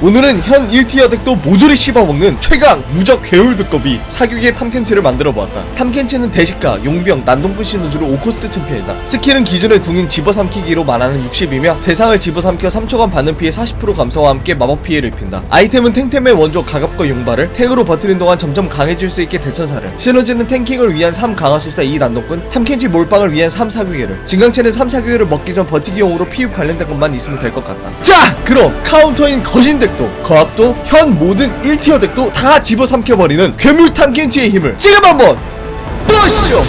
오늘은 현 1티어 덱도 모조리 씹어먹는 최강 무적 괴울 두꺼비 사격의 탐켄치를 만들어보았다. 탐켄치는 대식가, 용병, 난동꾼 시너즈로 5코스트 챔피언이다. 스킬은 기존의 궁인 집어삼키기로 만화는 60이며 대상을 집어삼켜 3초간 받는 피해 40% 감소와 함께 마법 피해를 입힌다. 아이템은 탱템의 원조 가갑과 용발을 탱으로 버티는 동안 점점 강해질 수 있게 대천사를. 시너지는 탱킹을 위한 3 강화술사 2 난동꾼 탐켄치 몰빵을 위한 3 사격기를. 증강체는 3 사격기를 먹기 전 버티기용으로 피흡 관련된 것만 있으면 될 것 같다. 자 그럼 카운터인 거신 덱도 거압도 현 모든 1티어 덱도 다 집어삼켜버리는 괴물 탐켄치의 힘을 지금 한번 보시죠